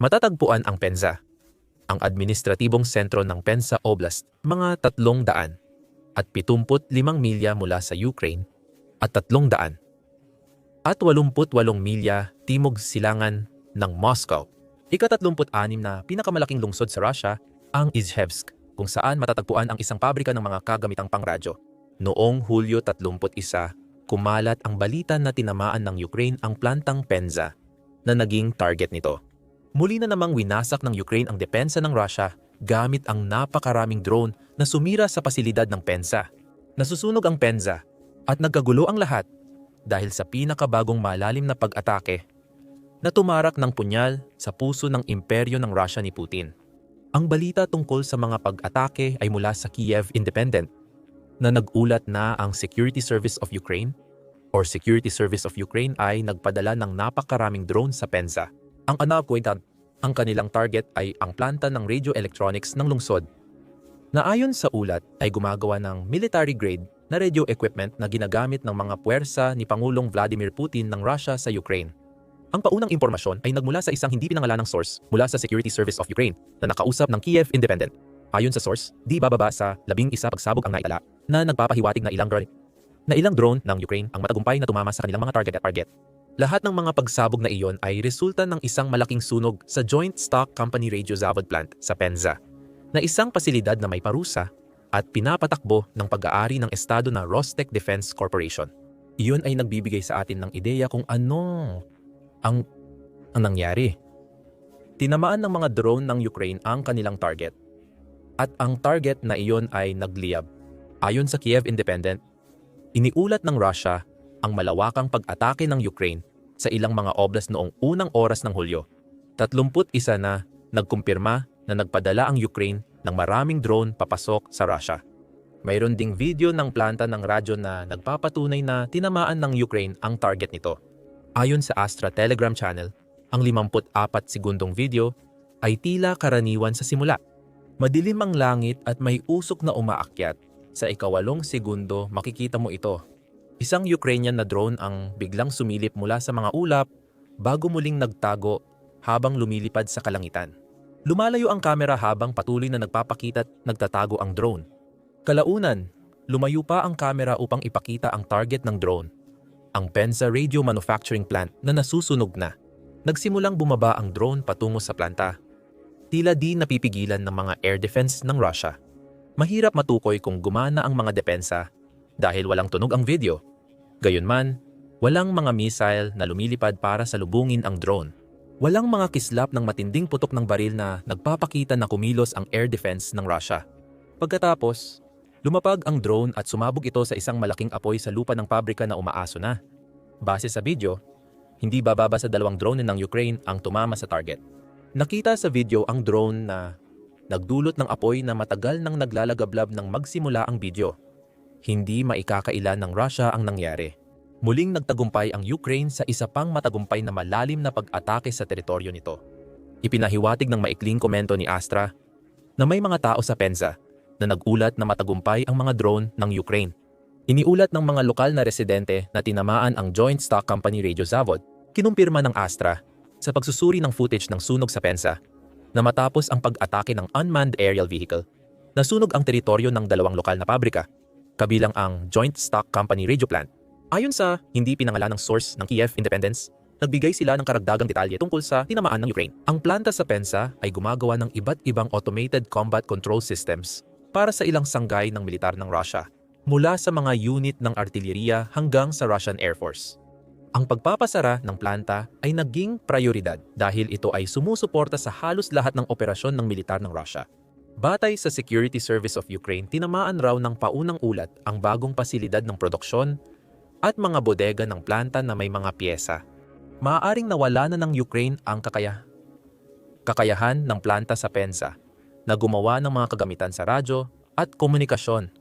Matatagpuan ang Penza, ang administratibong sentro ng Penza Oblast, mga tatlong daan at 75 milya mula sa Ukraine at tatlong daan at 88 milya timog silangan ng Moscow. Ika-36 na pinakamalaking lungsod sa Russia ang Izhevsk, kung saan matatagpuan ang isang pabrika ng mga kagamitang pangradyo. Noong Hulyo 31, kumalat ang balita na tinamaan ng Ukraine ang plantang Penza na naging target nito. Muli na namang winasak ng Ukraine ang depensa ng Russia gamit ang napakaraming drone na sumira sa pasilidad ng Penza. Nasusunog ang Penza at nagkagulo ang lahat dahil sa pinakabagong malalim na pag-atake na tumarak ng punyal sa puso ng imperyo ng Russia ni Putin. Ang balita tungkol sa mga pag-atake ay mula sa Kiev Independent na nagulat na ang Security Service of Ukraine or Security Service of Ukraine ay nagpadala ng napakaraming drone sa Penza. Ang anapuentan, ang kanilang target ay ang planta ng radio electronics ng lungsod na ayon sa ulat ay gumagawa ng military-grade na radio equipment na ginagamit ng mga puwersa ni Pangulong Vladimir Putin ng Russia sa Ukraine. Ang paunang impormasyon ay nagmula sa isang hindi pinangalanang source mula sa Security Service of Ukraine na nakausap ng Kiev Independent. Ayon sa source, di bababa sa labing isa pagsabog ang naitala na nagpapahiwatig na ilang drone na ilang drone ng Ukraine ang matagumpay na tumama sa kanilang mga target at target. Lahat ng mga pagsabog na iyon ay resulta ng isang malaking sunog sa Joint Stock Company Radio Zavod Plant sa Penza, na isang pasilidad na may parusa at pinapatakbo ng pag-aari ng estado na Rostec Defense Corporation. Iyon ay nagbibigay sa atin ng ideya kung ano ang, ang nangyari. Tinamaan ng mga drone ng Ukraine ang kanilang target. At ang target na iyon ay nagliyab. Ayon sa Kiev Independent, iniulat ng Russia ang malawakang pag-atake ng Ukraine sa ilang mga oblast noong unang oras ng Hulyo. 31 na nagkumpirma na nagpadala ang Ukraine ng maraming drone papasok sa Russia. Mayroon ding video ng planta ng radyo na nagpapatunay na tinamaan ng Ukraine ang target nito. Ayon sa Astra Telegram channel, ang 54 segundong video ay tila karaniwan sa simula. Madilim ang langit at may usok na umaakyat. Sa ikawalong segundo, makikita mo ito. Isang Ukrainian na drone ang biglang sumilip mula sa mga ulap bago muling nagtago habang lumilipad sa kalangitan. Lumalayo ang kamera habang patuloy na nagpapakita at nagtatago ang drone. Kalaunan, lumayo pa ang kamera upang ipakita ang target ng drone. Ang Penza Radio Manufacturing Plant na nasusunog na. Nagsimulang bumaba ang drone patungo sa planta. Tila di napipigilan ng mga air defense ng Russia. Mahirap matukoy kung gumana ang mga depensa dahil walang tunog ang video. Gayunman, walang mga missile na lumilipad para salubungin ang drone. Walang mga kislap ng matinding putok ng baril na nagpapakita na kumilos ang air defense ng Russia. Pagkatapos, lumapag ang drone at sumabog ito sa isang malaking apoy sa lupa ng pabrika na umaaso na. Base sa video, hindi bababa sa dalawang drone ng Ukraine ang tumama sa target. Nakita sa video ang drone na nagdulot ng apoy na matagal nang naglalagablab ng magsimula ang video. Hindi maikakailan ng Russia ang nangyari. Muling nagtagumpay ang Ukraine sa isa pang matagumpay na malalim na pag-atake sa teritoryo nito. Ipinahiwatig ng maikling komento ni Astra na may mga tao sa Penza na nagulat na matagumpay ang mga drone ng Ukraine. Iniulat ng mga lokal na residente na tinamaan ang Joint Stock Company Radio Zavod, kinumpirma ng Astra sa pagsusuri ng footage ng sunog sa Penza na matapos ang pag-atake ng unmanned aerial vehicle, nasunog ang teritoryo ng dalawang lokal na pabrika, kabilang ang Joint Stock Company Radio Plant Ayon sa hindi pinangalan ng source ng Kiev Independence, nagbigay sila ng karagdagang detalye tungkol sa tinamaan ng Ukraine. Ang planta sa Pensa ay gumagawa ng iba't ibang automated combat control systems para sa ilang sanggay ng militar ng Russia, mula sa mga unit ng artilleriya hanggang sa Russian Air Force. Ang pagpapasara ng planta ay naging prioridad dahil ito ay sumusuporta sa halos lahat ng operasyon ng militar ng Russia. Batay sa Security Service of Ukraine, tinamaan raw ng paunang ulat ang bagong pasilidad ng produksyon, at mga bodega ng planta na may mga pyesa. Maaaring nawala na ng Ukraine ang kakaya, kakayahan ng planta sa Penza na gumawa ng mga kagamitan sa radyo at komunikasyon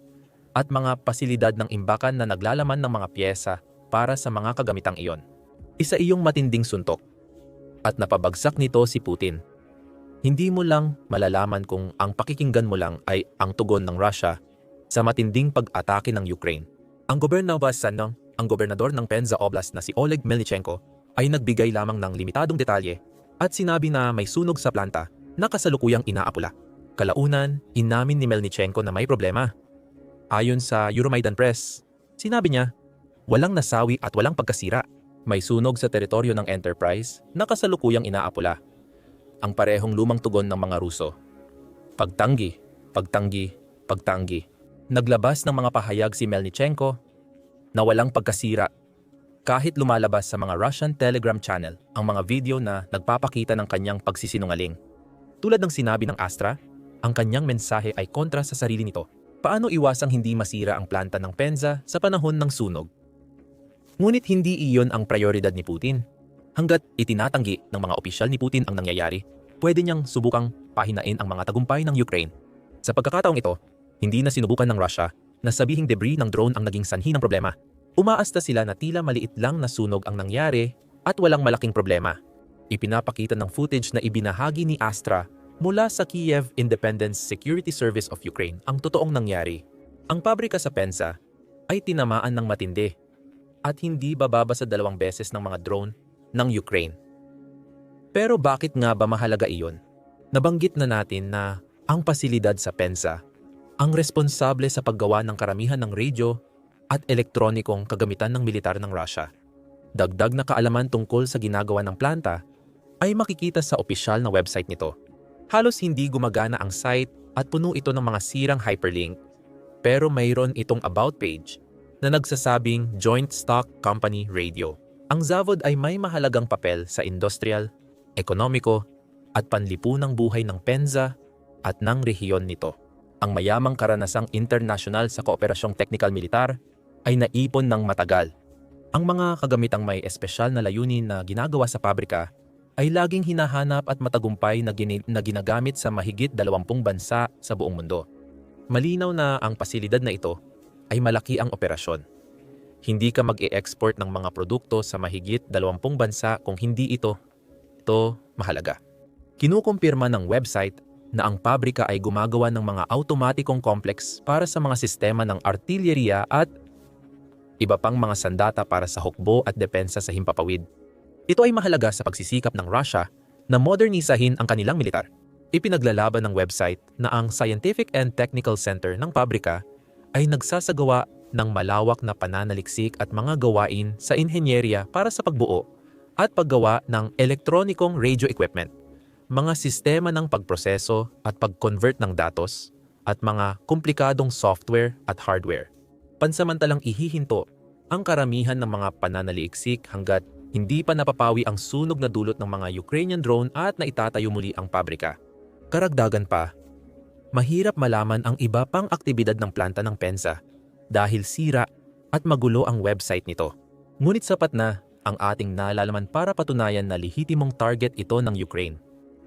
at mga pasilidad ng imbakan na naglalaman ng mga pyesa para sa mga kagamitang iyon. Isa iyong matinding suntok at napabagsak nito si Putin. Hindi mo lang malalaman kung ang pakikinggan mo lang ay ang tugon ng Russia sa matinding pag-atake ng Ukraine. Ang gobyerno ba sa ang gobernador ng Penza Oblast na si Oleg Melnichenko ay nagbigay lamang ng limitadong detalye at sinabi na may sunog sa planta na kasalukuyang inaapula. Kalaunan, inamin ni Melnichenko na may problema. Ayon sa Euromaidan Press, sinabi niya, walang nasawi at walang pagkasira. May sunog sa teritoryo ng Enterprise na kasalukuyang inaapula. Ang parehong lumang tugon ng mga Ruso. Pagtanggi, pagtanggi, pagtanggi. Naglabas ng mga pahayag si Melnichenko na walang pagkasira kahit lumalabas sa mga Russian Telegram channel ang mga video na nagpapakita ng kanyang pagsisinungaling. Tulad ng sinabi ng Astra, ang kanyang mensahe ay kontra sa sarili nito. Paano iwasang hindi masira ang planta ng Penza sa panahon ng sunog? Ngunit hindi iyon ang prioridad ni Putin. Hanggat itinatanggi ng mga opisyal ni Putin ang nangyayari, pwede niyang subukang pahinain ang mga tagumpay ng Ukraine. Sa pagkakataong ito, hindi na sinubukan ng Russia na sabihing debris ng drone ang naging sanhi ng problema. Umaasta sila na tila maliit lang na sunog ang nangyari at walang malaking problema. Ipinapakita ng footage na ibinahagi ni Astra mula sa Kiev Independence Security Service of Ukraine ang totoong nangyari. Ang pabrika sa Penza ay tinamaan ng matindi at hindi bababa sa dalawang beses ng mga drone ng Ukraine. Pero bakit nga ba mahalaga iyon? Nabanggit na natin na ang pasilidad sa Penza ang responsable sa paggawa ng karamihan ng radio at elektronikong kagamitan ng militar ng Russia. Dagdag na kaalaman tungkol sa ginagawa ng planta ay makikita sa opisyal na website nito. Halos hindi gumagana ang site at puno ito ng mga sirang hyperlink pero mayroon itong about page na nagsasabing Joint Stock Company Radio. Ang Zavod ay may mahalagang papel sa industrial, ekonomiko at panlipunang buhay ng Penza at ng rehiyon nito. Ang mayamang karanasang internasyonal sa kooperasyong teknikal militar ay naipon ng matagal. Ang mga kagamitang may espesyal na layunin na ginagawa sa pabrika ay laging hinahanap at matagumpay na, gini- na ginagamit sa mahigit 20 bansa sa buong mundo. Malinaw na ang pasilidad na ito ay malaki ang operasyon. Hindi ka mag-e-export ng mga produkto sa mahigit 20 bansa kung hindi ito. Ito mahalaga. Kinukumpirma ng website na ang pabrika ay gumagawa ng mga automatikong complex para sa mga sistema ng artilleriya at iba pang mga sandata para sa hukbo at depensa sa himpapawid. Ito ay mahalaga sa pagsisikap ng Russia na modernisahin ang kanilang militar. Ipinaglalaban ng website na ang Scientific and Technical Center ng pabrika ay nagsasagawa ng malawak na pananaliksik at mga gawain sa inhenyerya para sa pagbuo at paggawa ng elektronikong radio equipment, mga sistema ng pagproseso at pag-convert ng datos, at mga komplikadong software at hardware. Pansamantalang ihihinto ang karamihan ng mga pananaliksik hanggat hindi pa napapawi ang sunog na dulot ng mga Ukrainian drone at naitatayo muli ang pabrika. Karagdagan pa, mahirap malaman ang iba pang aktibidad ng planta ng Pensa dahil sira at magulo ang website nito. Ngunit sapat na ang ating nalalaman para patunayan na lehitimong target ito ng Ukraine.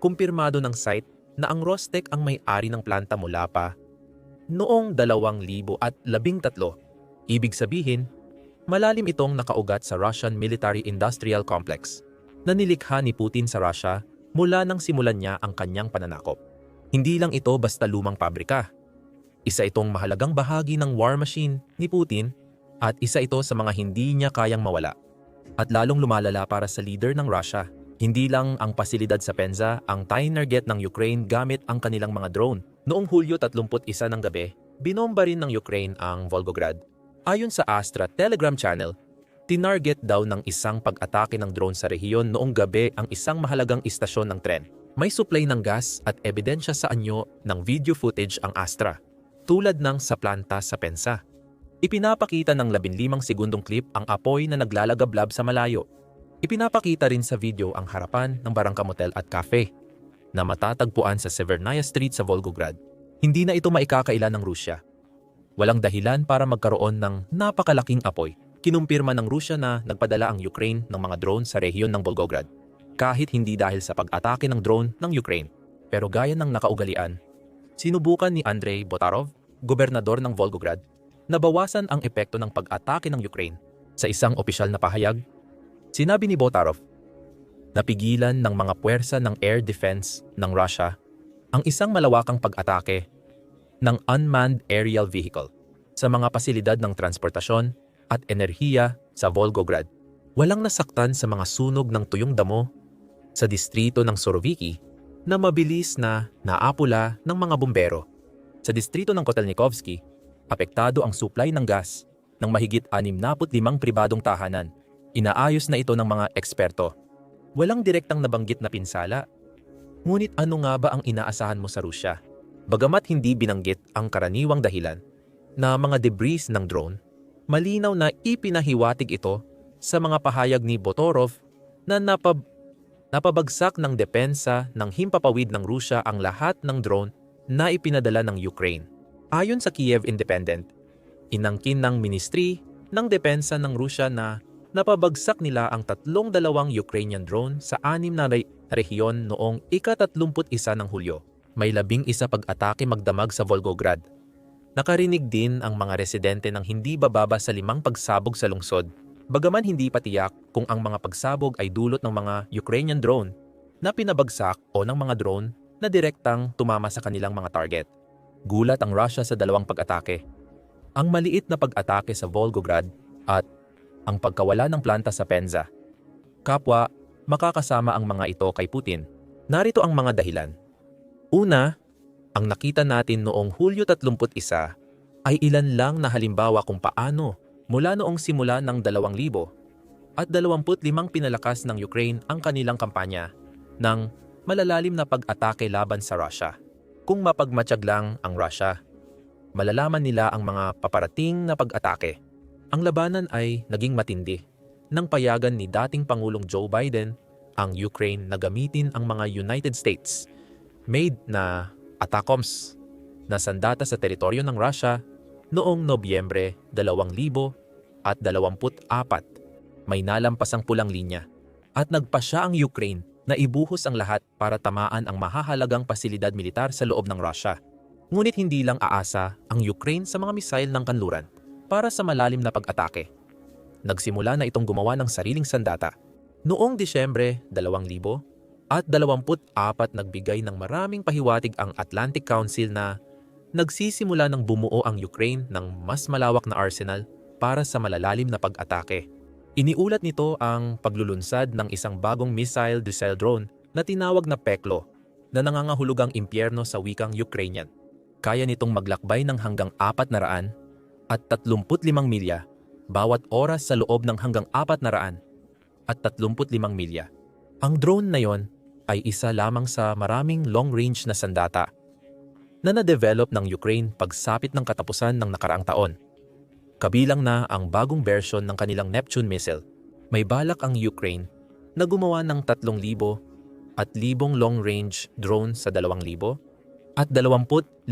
Kumpirmado ng site na ang Rostec ang may-ari ng planta mula pa noong 2013. Ibig sabihin, malalim itong nakaugat sa Russian Military-Industrial Complex na nilikha ni Putin sa Russia mula nang simulan niya ang kanyang pananakop. Hindi lang ito basta lumang pabrika. Isa itong mahalagang bahagi ng war machine ni Putin at isa ito sa mga hindi niya kayang mawala. At lalong lumalala para sa leader ng Russia. Hindi lang ang pasilidad sa Penza ang tinarget ng Ukraine gamit ang kanilang mga drone. Noong Hulyo 31 ng gabi, binomba rin ng Ukraine ang Volgograd. Ayon sa Astra Telegram channel, tinarget daw ng isang pag-atake ng drone sa rehiyon noong gabi ang isang mahalagang istasyon ng tren. May supply ng gas at ebidensya sa anyo ng video footage ang Astra, tulad ng sa planta sa Pensa. Ipinapakita ng 15 segundong clip ang apoy na naglalagablab sa malayo. Ipinapakita rin sa video ang harapan ng Barangka Motel at Cafe na matatagpuan sa Severnaya Street sa Volgograd. Hindi na ito maikakailan ng Rusya. Walang dahilan para magkaroon ng napakalaking apoy. Kinumpirma ng Rusya na nagpadala ang Ukraine ng mga drone sa rehiyon ng Volgograd. Kahit hindi dahil sa pag-atake ng drone ng Ukraine. Pero gaya ng nakaugalian, sinubukan ni Andrei Botarov, gobernador ng Volgograd, na bawasan ang epekto ng pag-atake ng Ukraine. Sa isang opisyal na pahayag, sinabi ni Botarov, napigilan ng mga puwersa ng air defense ng Russia ang isang malawakang pag-atake ng unmanned aerial vehicle sa mga pasilidad ng transportasyon at enerhiya sa Volgograd. Walang nasaktan sa mga sunog ng tuyong damo sa distrito ng Soroviki na mabilis na naapula ng mga bumbero. Sa distrito ng Kotelnikovsky, apektado ang supply ng gas ng mahigit 65 pribadong tahanan. Inaayos na ito ng mga eksperto. Walang direktang nabanggit na pinsala. Ngunit ano nga ba ang inaasahan mo sa Rusya? Bagamat hindi binanggit ang karaniwang dahilan na mga debris ng drone, malinaw na ipinahiwatig ito sa mga pahayag ni Botorov na napab napabagsak ng depensa ng himpapawid ng Rusya ang lahat ng drone na ipinadala ng Ukraine. Ayon sa Kiev Independent, inangkin ng Ministry ng Depensa ng Rusya na napabagsak nila ang tatlong dalawang Ukrainian drone sa anim na re- rehiyon noong ika-31 ng Hulyo. May labing isa pag-atake magdamag sa Volgograd. Nakarinig din ang mga residente ng hindi bababa sa limang pagsabog sa lungsod. Bagaman hindi patiyak kung ang mga pagsabog ay dulot ng mga Ukrainian drone na pinabagsak o ng mga drone na direktang tumama sa kanilang mga target. Gulat ang Russia sa dalawang pag-atake. Ang maliit na pag-atake sa Volgograd at ang pagkawala ng planta sa Penza. Kapwa, makakasama ang mga ito kay Putin. Narito ang mga dahilan. Una, ang nakita natin noong Hulyo 31 ay ilan lang na halimbawa kung paano mula noong simula ng 2,000 at 25 pinalakas ng Ukraine ang kanilang kampanya ng malalalim na pag-atake laban sa Russia. Kung mapagmatsyag lang ang Russia, malalaman nila ang mga paparating na pag-atake. Ang labanan ay naging matindi nang payagan ni dating Pangulong Joe Biden ang Ukraine na gamitin ang mga United States made na ATACMS na sandata sa teritoryo ng Russia noong Nobyembre 2024. May nalampasang pulang linya at nagpasya ang Ukraine na ibuhos ang lahat para tamaan ang mahahalagang pasilidad militar sa loob ng Russia. Ngunit hindi lang aasa ang Ukraine sa mga misail ng kanluran para sa malalim na pag-atake. Nagsimula na itong gumawa ng sariling sandata. Noong Disyembre 2000 at 24 nagbigay ng maraming pahiwatig ang Atlantic Council na nagsisimula ng bumuo ang Ukraine ng mas malawak na arsenal para sa malalalim na pag-atake. Iniulat nito ang paglulunsad ng isang bagong missile diesel drone na tinawag na Peklo na nangangahulugang impyerno sa wikang Ukrainian. Kaya nitong maglakbay ng hanggang 400 at 35 milya bawat oras sa loob ng hanggang 400 at 35 milya. Ang drone na yon ay isa lamang sa maraming long-range na sandata na na-develop ng Ukraine pagsapit ng katapusan ng nakaraang taon. Kabilang na ang bagong version ng kanilang Neptune missile. May balak ang Ukraine na gumawa ng 3,000 at 1,000 long-range drone sa 2,000 at 25.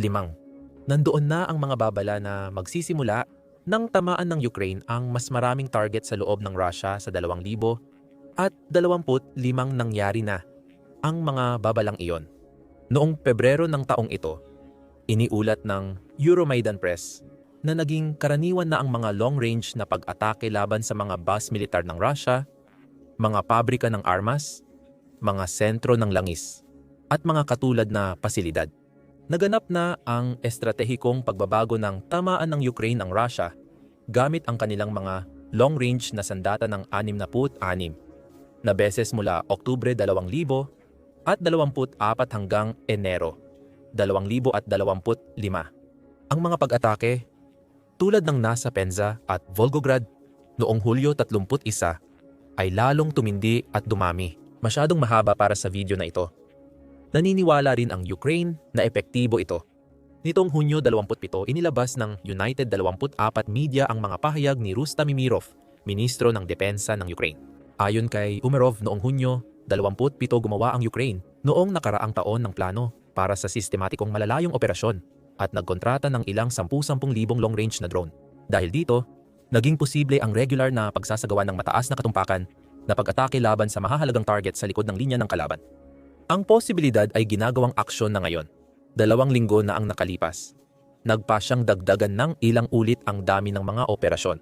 Nandoon na ang mga babala na magsisimula nang tamaan ng Ukraine ang mas maraming target sa loob ng Russia sa 2,000 at 25 nangyari na ang mga babalang iyon. Noong Pebrero ng taong ito, iniulat ng Euromaidan Press na naging karaniwan na ang mga long-range na pag-atake laban sa mga base militar ng Russia, mga pabrika ng armas, mga sentro ng langis, at mga katulad na pasilidad. Naganap na ang estratehikong pagbabago ng tamaan ng Ukraine ang Russia gamit ang kanilang mga long-range na sandata ng 66 na beses mula Oktubre 2000 at 24 hanggang Enero 2025. Ang mga pag-atake tulad ng nasa Penza at Volgograd noong Hulyo 31 ay lalong tumindi at dumami. Masyadong mahaba para sa video na ito. Naniniwala rin ang Ukraine na epektibo ito. Nitong Hunyo 27, inilabas ng United 24 Media ang mga pahayag ni Rustam Mimirov, Ministro ng Depensa ng Ukraine. Ayon kay Umerov noong Hunyo 27 gumawa ang Ukraine noong nakaraang taon ng plano para sa sistematikong malalayong operasyon at nagkontrata ng ilang 10-10,000 long-range na drone. Dahil dito, naging posible ang regular na pagsasagawa ng mataas na katumpakan na pag-atake laban sa mahahalagang target sa likod ng linya ng kalaban. Ang posibilidad ay ginagawang aksyon na ngayon. Dalawang linggo na ang nakalipas. Nagpa siyang dagdagan ng ilang ulit ang dami ng mga operasyon.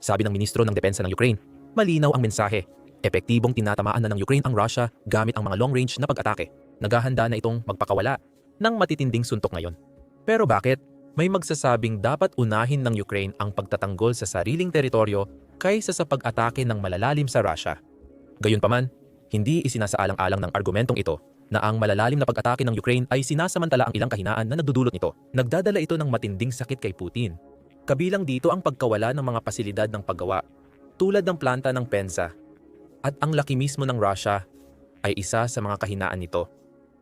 Sabi ng Ministro ng Depensa ng Ukraine, malinaw ang mensahe. Epektibong tinatamaan na ng Ukraine ang Russia gamit ang mga long-range na pag-atake. Naghahanda na itong magpakawala ng matitinding suntok ngayon. Pero bakit? May magsasabing dapat unahin ng Ukraine ang pagtatanggol sa sariling teritoryo kaysa sa pag-atake ng malalalim sa Russia. Gayunpaman, Hindi isinasaalang-alang ng argumentong ito na ang malalalim na pag-atake ng Ukraine ay sinasamantala ang ilang kahinaan na nagdudulot nito. Nagdadala ito ng matinding sakit kay Putin. Kabilang dito ang pagkawala ng mga pasilidad ng paggawa, tulad ng planta ng Penza. At ang laki mismo ng Russia ay isa sa mga kahinaan nito.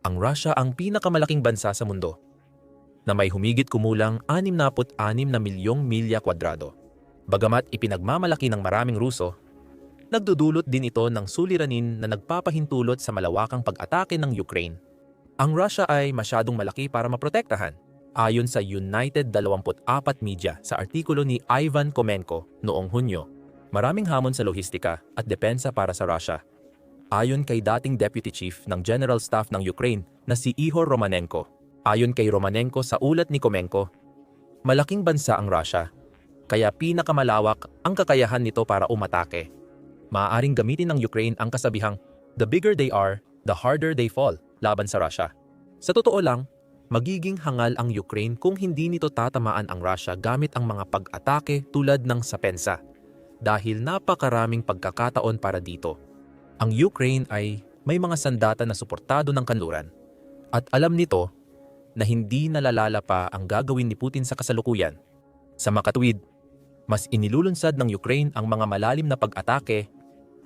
Ang Russia ang pinakamalaking bansa sa mundo na may humigit kumulang 66 na milyong milya kwadrado. Bagamat ipinagmamalaki ng maraming Ruso, nagdudulot din ito ng suliranin na nagpapahintulot sa malawakang pag-atake ng Ukraine. Ang Russia ay masyadong malaki para maprotektahan, ayon sa United 24 Media sa artikulo ni Ivan Komenko noong Hunyo. Maraming hamon sa lohistika at depensa para sa Russia. Ayon kay dating Deputy Chief ng General Staff ng Ukraine na si Ihor Romanenko. Ayon kay Romanenko sa ulat ni Komenko, malaking bansa ang Russia, kaya pinakamalawak ang kakayahan nito para umatake maaaring gamitin ng Ukraine ang kasabihang, the bigger they are, the harder they fall laban sa Russia. Sa totoo lang, magiging hangal ang Ukraine kung hindi nito tatamaan ang Russia gamit ang mga pag-atake tulad ng sa Pensa dahil napakaraming pagkakataon para dito. Ang Ukraine ay may mga sandata na suportado ng kanluran at alam nito na hindi nalalala pa ang gagawin ni Putin sa kasalukuyan. Sa makatwid, mas inilulunsad ng Ukraine ang mga malalim na pag-atake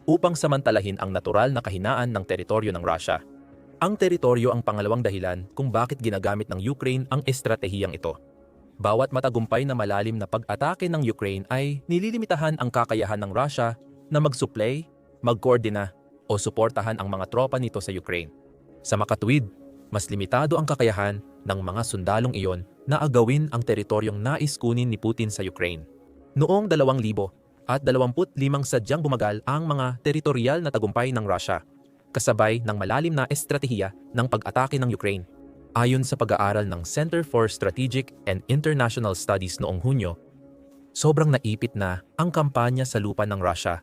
upang samantalahin ang natural na kahinaan ng teritoryo ng Russia. Ang teritoryo ang pangalawang dahilan kung bakit ginagamit ng Ukraine ang estratehiyang ito. Bawat matagumpay na malalim na pag-atake ng Ukraine ay nililimitahan ang kakayahan ng Russia na mag-supply, mag-koordina o suportahan ang mga tropa nito sa Ukraine. Sa makatuwid, mas limitado ang kakayahan ng mga sundalong iyon na agawin ang teritoryong nais kunin ni Putin sa Ukraine. Noong 2000, at 25 sadyang bumagal ang mga teritorial na tagumpay ng Russia, kasabay ng malalim na estratehiya ng pag-atake ng Ukraine. Ayon sa pag-aaral ng Center for Strategic and International Studies noong Hunyo, sobrang naipit na ang kampanya sa lupa ng Russia,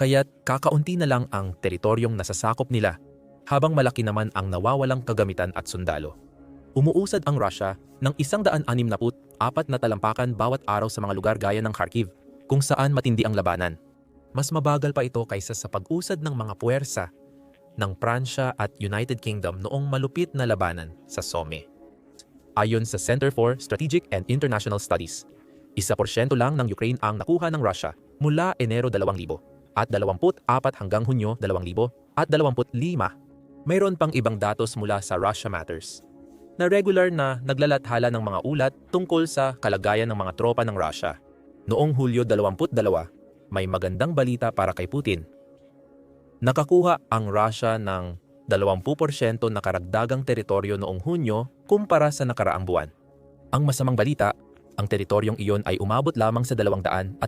kaya't kakaunti na lang ang teritoryong nasasakop nila, habang malaki naman ang nawawalang kagamitan at sundalo. Umuusad ang Russia ng 164 na talampakan bawat araw sa mga lugar gaya ng Kharkiv, kung saan matindi ang labanan. Mas mabagal pa ito kaysa sa pag-usad ng mga puwersa ng Pransya at United Kingdom noong malupit na labanan sa Somme. Ayon sa Center for Strategic and International Studies, isa porsyento lang ng Ukraine ang nakuha ng Russia mula Enero 2000 at 24 hanggang Hunyo 2000 at 25. Mayroon pang ibang datos mula sa Russia Matters na regular na naglalathala ng mga ulat tungkol sa kalagayan ng mga tropa ng Russia Noong Hulyo 22, may magandang balita para kay Putin. Nakakuha ang Russia ng 20% na karagdagang teritoryo noong Hunyo kumpara sa nakaraang buwan. Ang masamang balita, ang teritoryong iyon ay umabot lamang sa 234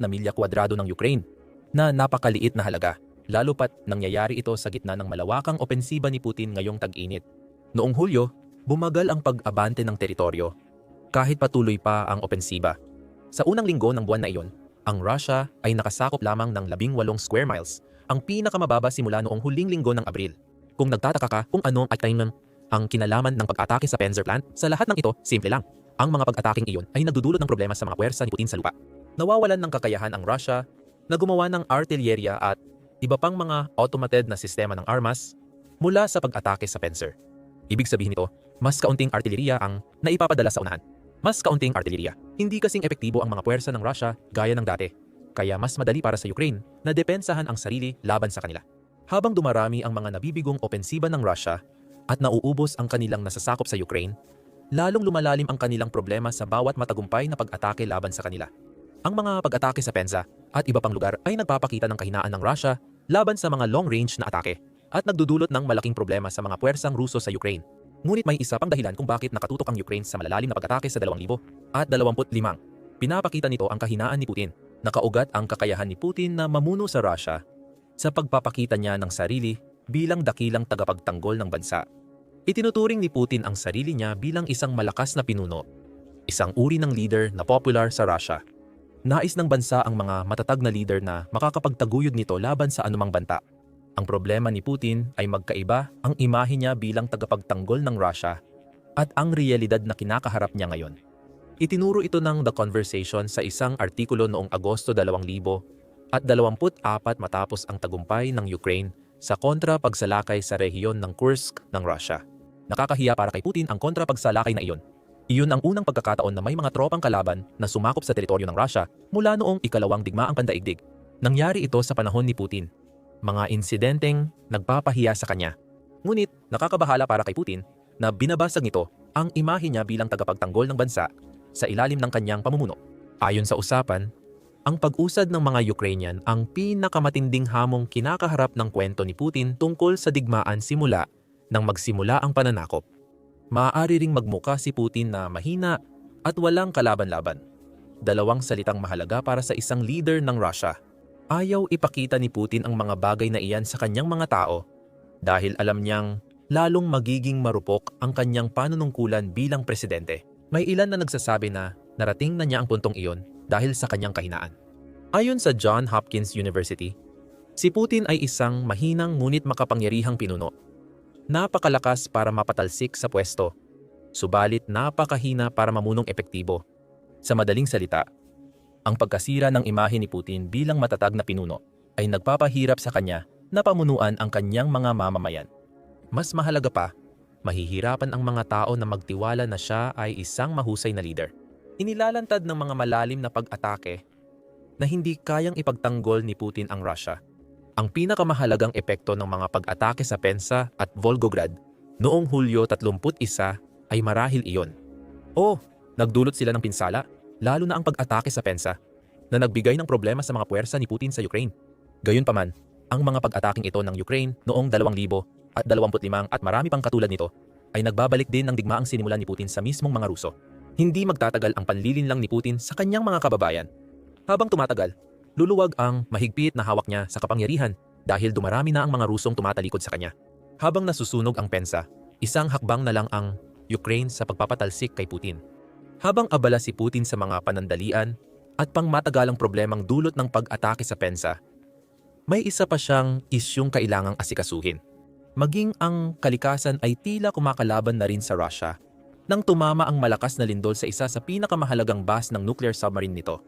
na milya kwadrado ng Ukraine, na napakaliit na halaga, lalo pat nangyayari ito sa gitna ng malawakang opensiba ni Putin ngayong tag-init. Noong Hulyo, bumagal ang pag-abante ng teritoryo, kahit patuloy pa ang opensiba. Sa unang linggo ng buwan na iyon, ang Russia ay nakasakop lamang ng 18 square miles, ang pinakamababa simula noong huling linggo ng Abril. Kung nagtataka ka kung ano at kailan ang kinalaman ng pag-atake sa Penzer plant, sa lahat ng ito, simple lang. Ang mga pag-ataking iyon ay nagdudulot ng problema sa mga puwersa ni Putin sa lupa. Nawawalan ng kakayahan ang Russia na gumawa ng artillerya at iba pang mga automated na sistema ng armas mula sa pag-atake sa Penzer. Ibig sabihin nito, mas kaunting artillerya ang naipapadala sa unahan mas kaunting artillerya. Hindi kasing epektibo ang mga puwersa ng Russia gaya ng dati. Kaya mas madali para sa Ukraine na depensahan ang sarili laban sa kanila. Habang dumarami ang mga nabibigong opensiba ng Russia at nauubos ang kanilang nasasakop sa Ukraine, lalong lumalalim ang kanilang problema sa bawat matagumpay na pag-atake laban sa kanila. Ang mga pag-atake sa Penza at iba pang lugar ay nagpapakita ng kahinaan ng Russia laban sa mga long-range na atake at nagdudulot ng malaking problema sa mga puwersang Ruso sa Ukraine. Ngunit may isa pang dahilan kung bakit nakatutok ang Ukraine sa malalalim na pag-atake sa 2000 at 25. Pinapakita nito ang kahinaan ni Putin. Nakaugat ang kakayahan ni Putin na mamuno sa Russia sa pagpapakita niya ng sarili bilang dakilang tagapagtanggol ng bansa. Itinuturing ni Putin ang sarili niya bilang isang malakas na pinuno, isang uri ng leader na popular sa Russia. Nais ng bansa ang mga matatag na leader na makakapagtaguyod nito laban sa anumang banta. Ang problema ni Putin ay magkaiba ang imahe niya bilang tagapagtanggol ng Russia at ang realidad na kinakaharap niya ngayon. Itinuro ito ng The Conversation sa isang artikulo noong Agosto 2000 at 24 matapos ang tagumpay ng Ukraine sa kontra pagsalakay sa rehiyon ng Kursk ng Russia. Nakakahiya para kay Putin ang kontra pagsalakay na iyon. Iyon ang unang pagkakataon na may mga tropang kalaban na sumakop sa teritoryo ng Russia mula noong ikalawang digmaang pandaigdig. Nangyari ito sa panahon ni Putin. Mga insidenteng nagpapahiya sa kanya. Ngunit nakakabahala para kay Putin na binabasag nito ang imahe niya bilang tagapagtanggol ng bansa sa ilalim ng kanyang pamumuno. Ayon sa usapan, ang pag-usad ng mga Ukrainian ang pinakamatinding hamong kinakaharap ng kwento ni Putin tungkol sa digmaan simula nang magsimula ang pananakop. Maaari ring magmuka si Putin na mahina at walang kalaban-laban. Dalawang salitang mahalaga para sa isang leader ng Russia. Ayaw ipakita ni Putin ang mga bagay na iyan sa kanyang mga tao dahil alam niyang lalong magiging marupok ang kanyang panunungkulan bilang presidente. May ilan na nagsasabi na narating na niya ang puntong iyon dahil sa kanyang kahinaan. Ayon sa John Hopkins University, si Putin ay isang mahinang ngunit makapangyarihang pinuno. Napakalakas para mapatalsik sa pwesto, subalit napakahina para mamunong epektibo. Sa madaling salita, ang pagkasira ng imahe ni Putin bilang matatag na pinuno ay nagpapahirap sa kanya na pamunuan ang kanyang mga mamamayan. Mas mahalaga pa, mahihirapan ang mga tao na magtiwala na siya ay isang mahusay na leader. Inilalantad ng mga malalim na pag-atake na hindi kayang ipagtanggol ni Putin ang Russia. Ang pinakamahalagang epekto ng mga pag-atake sa Pensa at Volgograd noong Hulyo 31 ay marahil iyon. Oh, nagdulot sila ng pinsala, lalo na ang pag-atake sa Pensa, na nagbigay ng problema sa mga puwersa ni Putin sa Ukraine. Gayunpaman, ang mga pag-ataking ito ng Ukraine noong 2000 at 25 at marami pang katulad nito ay nagbabalik din ng digmaang sinimulan ni Putin sa mismong mga Ruso. Hindi magtatagal ang panlilinlang ni Putin sa kanyang mga kababayan. Habang tumatagal, luluwag ang mahigpit na hawak niya sa kapangyarihan dahil dumarami na ang mga Rusong tumatalikod sa kanya. Habang nasusunog ang pensa, isang hakbang na lang ang Ukraine sa pagpapatalsik kay Putin. Habang abala si Putin sa mga panandalian at pangmatagalang problemang dulot ng pag-atake sa pensa, may isa pa siyang isyong kailangang asikasuhin. Maging ang kalikasan ay tila kumakalaban na rin sa Russia nang tumama ang malakas na lindol sa isa sa pinakamahalagang base ng nuclear submarine nito.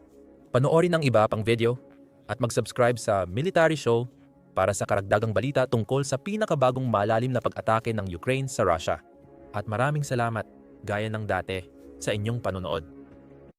Panoorin ang iba pang video at mag-subscribe sa Military Show para sa karagdagang balita tungkol sa pinakabagong malalim na pag-atake ng Ukraine sa Russia. At maraming salamat, gaya ng dati, sa inyong panonood.